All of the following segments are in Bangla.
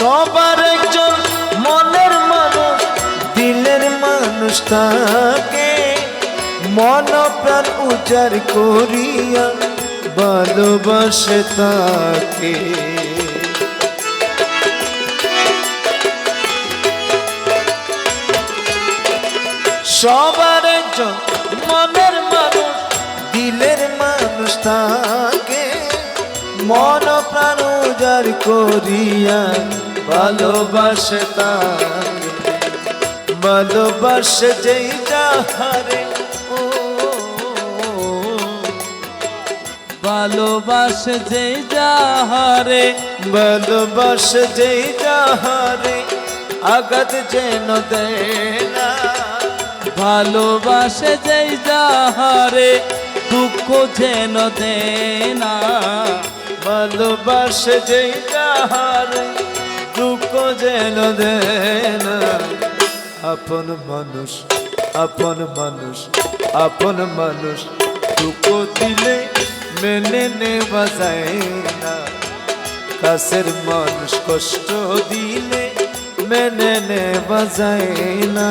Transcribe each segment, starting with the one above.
সবার একজন মনের মানুষ, দিলের মানুষ তাকে মন প্রাণ উজার করিয়া ভালোবাসে তাকে। সবার একজন মনের মানুষ, দিলের মানুষ তাকে মন প্রাণ উজার করিয়া ভালোবাসে তাকে ভালোবাসে যেই যাহারে ভালোবাসে যে যাহারে, ভালোবাসে যেই আঘাত যেন না ভালোবাসে যে যাহারে, দুঃখ যেন দে না ভালোবাসে যেই যাহারে দুঃখ যেন দেয় না আপন মানুষ আপন মানুষ আপন মানুষ দুঃখ দিলে মেনে নেওয়া যায় না কাছের মানুষ কষ্ট দিলে মেনে নেওয়া যায় না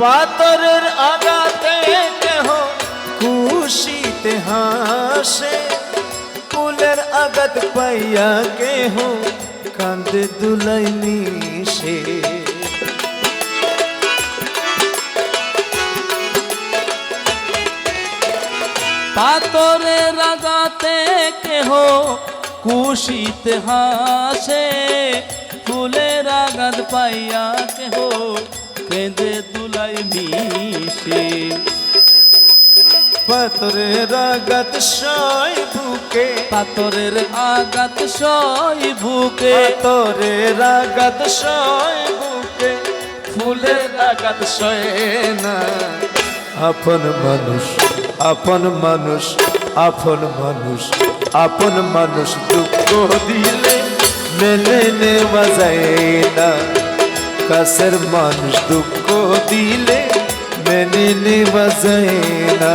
পাতরের আগাতে কেহ খুশিতে হাসে। ফুলের আগাত পাইয়া কেহ কান্দে দুলাই মিশে। পাতরে রাগাতে কেহ খুশিতে হাসে। ফুলের আগাত পাইয়া কেহ কেঁদে দুলাই মিশে। পাতরের আগাত সয় বুকে। পাতরের আগাত সই বুকে। পাতরের আগাত সয় বুকে। ফুলের আগাত সয় না। আপন মানুষ আপন মানুষ আপন মানুষ আপন মানুষ দুঃখ দিলে মেনে নেওয়া যায় না। কাছের মানুষ দুঃখ দিলে মেনে নেওয়া যায় না।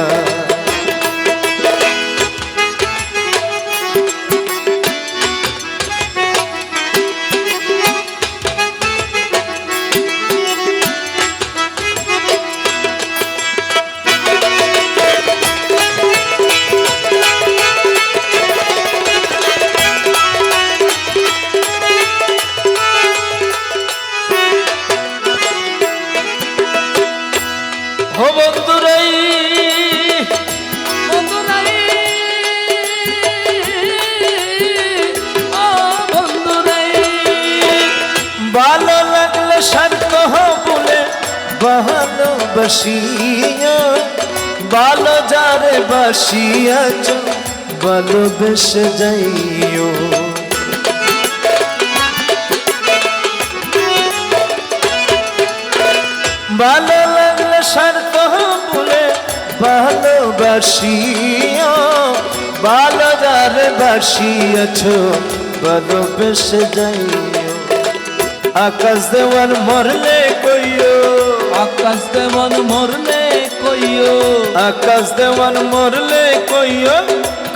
ভালোবাসিয়া ভালো যারে বাসিয়াছ ভালোবেসে যাইও। ভালো লাগলে শান্ত বলে ভালোবাসিয়া ভালো যারে বাসিয়াছ ভালোবেসে যাইও। আকাশ দেওয়ান মরলে আকাশ দেওয়ান মরলে কইও। আকাশ দেওয়ান মরলে কইও,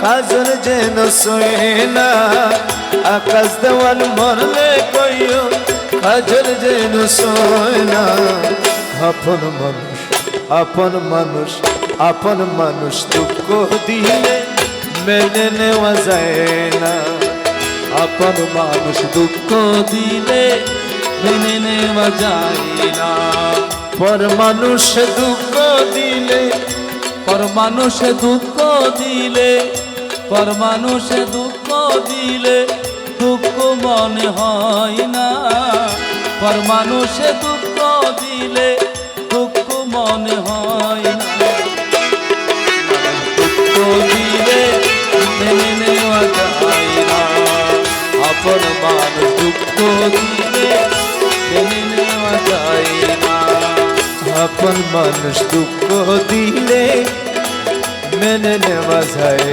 কাজল যেন সোয়ে না। আকাশ দেওয়ান মরলে কইও, কাজল যেন সোয় না। আপন মানুষ আপন মানুষ আপন মানুষ দুঃখ দিলে মেনে নেওয়া যায় না। আপন মানুষ দুঃখ দিলে মেনে নেওয়া যায় না। পর মানুষ দুঃখ দিলে, পর মানুষে দুঃখ দিলে, পর মানুষে দুঃখ দিলে দুঃখ মনে হয় না। পর মানুষে দুঃখ দিলে দুঃখ মনে হয় না। দুঃখ দিলে মেনে যায় না। আপন মানুষ দুঃখ দিলে আপন মানুষ দুঃখ দিলে মেনে নেওয়া যায়